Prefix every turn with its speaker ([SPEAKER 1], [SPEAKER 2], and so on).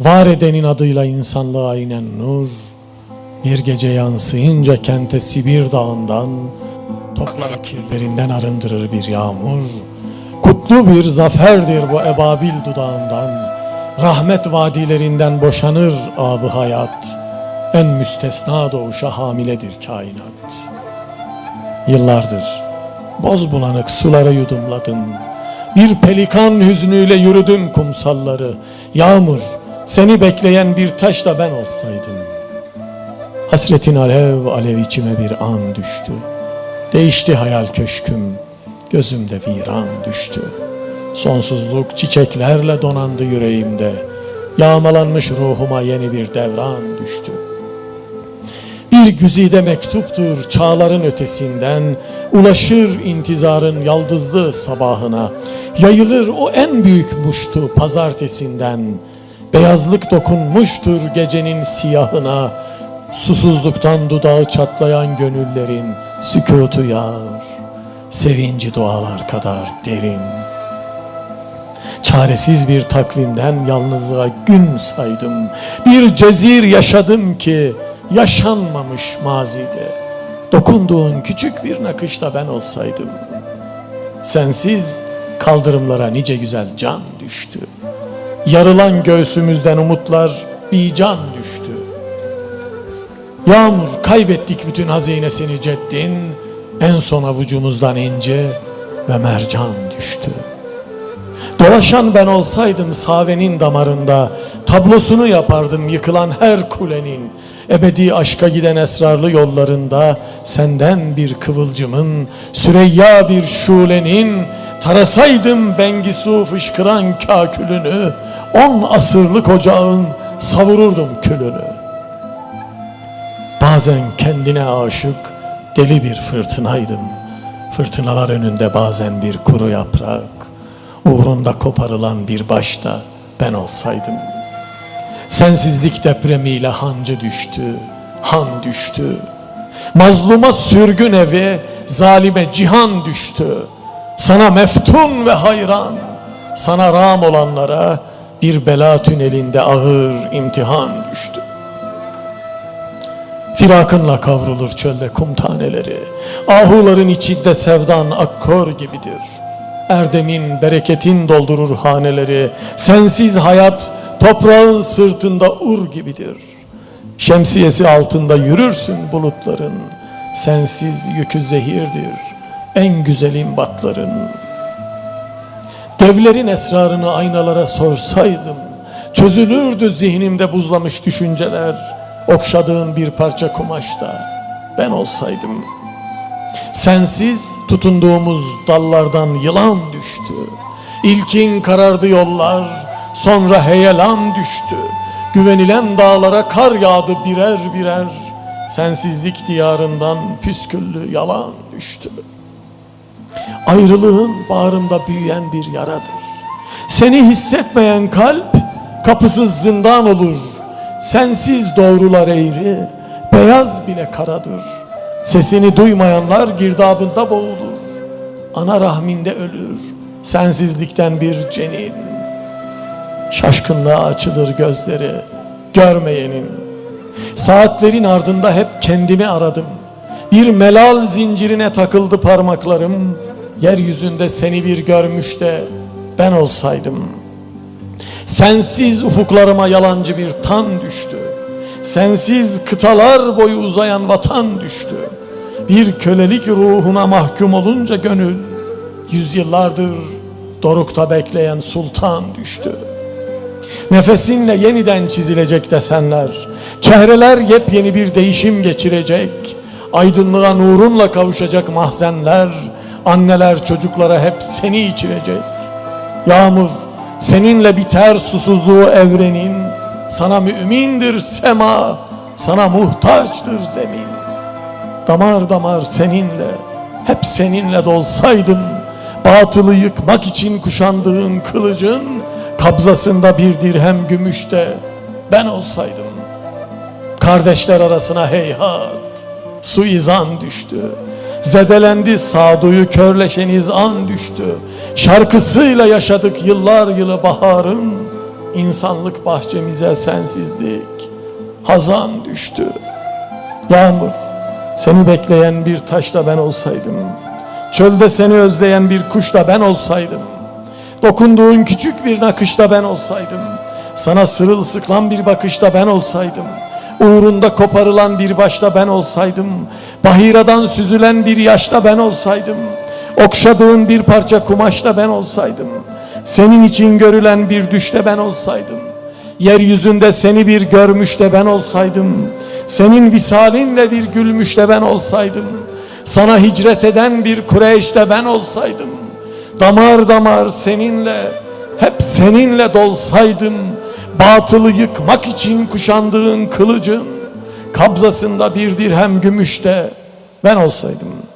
[SPEAKER 1] Var edenin adıyla insanlığa inen nur, bir gece yansıyınca kente Sibir dağından, toprağı kirlerinden arındırır bir yağmur. Kutlu bir zaferdir bu ebabil dudağından, rahmet vadilerinden boşanır abı hayat, en müstesna doğuşa hamiledir kainat. Yıllardır boz bulanık sulara yudumladım. Bir pelikan hüznüyle yürüdüm kumsalları. Yağmur, seni bekleyen bir taş da ben olsaydım. Hasretin alev alev içime bir an düştü. Değişti hayal köşküm, gözümde viran düştü. Sonsuzluk çiçeklerle donandı yüreğimde. Yağmalanmış ruhuma yeni bir devran düştü. Bir güzide mektuptur çağların ötesinden Ulaşır intizarın yaldızlı sabahına Yayılır o en büyük muştu pazartesinden Beyazlık dokunmuştur gecenin siyahına Susuzluktan dudağı çatlayan gönüllerin sükutu yağar Sevinci dualar kadar derin Çaresiz bir takvimden yalnızlığa gün saydım. Bir cezir yaşadım ki yaşanmamış mazide. Dokunduğun küçük bir nakışta ben olsaydım. Sensiz kaldırımlara nice güzel can düştü. Yarılan göğsümüzden umutlar bir can düştü. Yağmur kaybettik bütün hazinesini ceddin. En son avucumuzdan ince ve mercan düştü. Dolaşan ben olsaydım savenin damarında Tablosunu yapardım yıkılan her kulenin Ebedi aşka giden esrarlı yollarında Senden bir kıvılcımın Süreyya bir şulenin Tarasaydım Bengisu fışkıran kakülünü On asırlık ocağın savururdum külünü Bazen kendine aşık deli bir fırtınaydım Fırtınalar önünde bazen bir kuru yaprak Uğrunda koparılan bir başta ben olsaydım. Sensizlik depremiyle hancı düştü, han düştü. Mazluma sürgün evi, zalime cihan düştü. Sana meftun ve hayran, sana ram olanlara bir bela tünelinde ağır imtihan düştü. Firakınla kavrulur çölde kum taneleri, ahuların içinde sevdan akkor gibidir. Erdemin, bereketin doldurur haneleri. Sensiz hayat toprağın sırtında ur gibidir. Şemsiyesi altında yürürsün bulutların. Sensiz yükü zehirdir. En güzelim batların. Devlerin esrarını aynalara sorsaydım. Çözülürdü zihnimde buzlamış düşünceler. Okşadığın bir parça kumaşta ben olsaydım. Sensiz tutunduğumuz dallardan yılan düştü. İlkin karardı yollar, sonra heyelan düştü. Güvenilen dağlara kar yağdı birer birer. Sensizlik diyarından püsküllü yalan düştü. Ayrılığın bağrımda büyüyen bir yaradır. Seni hissetmeyen kalp kapısız zindan olur. Sensiz doğrular eğri, beyaz bile karadır.'' Sesini duymayanlar girdabında boğulur. Ana rahminde ölür. Sensizlikten bir cenin. Şaşkınlığa açılır gözleri. Görmeyenin. Saatlerin ardında hep kendimi aradım. Bir melal zincirine takıldı parmaklarım. Yeryüzünde seni bir görmüş de ben olsaydım. Sensiz ufuklarıma yalancı bir tan düştü. Sensiz kıtalar boyu uzayan vatan düştü. Bir kölelik ruhuna mahkum olunca gönül, yüzyıllardır dorukta bekleyen sultan düştü. Nefesinle yeniden çizilecek desenler, çehreler yepyeni bir değişim geçirecek, aydınlığa nurunla kavuşacak mahzenler, anneler çocuklara hep seni içirecek. Yağmur, seninle biter susuzluğu evrenin, sana mümindir sema, sana muhtaçtır zemin. Damar damar seninle, hep seninle dolsaydım, batılı yıkmak için kuşandığın kılıcın, kabzasında bir dirhem gümüşte ben olsaydım. Kardeşler arasına heyhat, suizan düştü. Zedelendi sağduyu körleşen izan düştü. Şarkısıyla yaşadık yıllar yılı baharın, insanlık bahçemize sensizlik, hazan düştü. Yağmur, seni bekleyen bir taşla ben olsaydım, çölde seni özleyen bir kuşla ben olsaydım, dokunduğun küçük bir nakışla ben olsaydım, sana sırılsıklam bir bakışla ben olsaydım, uğrunda koparılan bir başla ben olsaydım, bahiradan süzülen bir yaşla ben olsaydım, okşadığın bir parça kumaşla ben olsaydım, senin için görülen bir düşte ben olsaydım, yeryüzünde seni bir görmüş de ben olsaydım, senin visalinle bir gülmüş de ben olsaydım, sana hicret eden bir Kureyş'te ben olsaydım, damar damar seninle, hep seninle dolsaydım, batılı yıkmak için kuşandığın kılıcın, kabzasında bir dirhem gümüşte ben olsaydım.''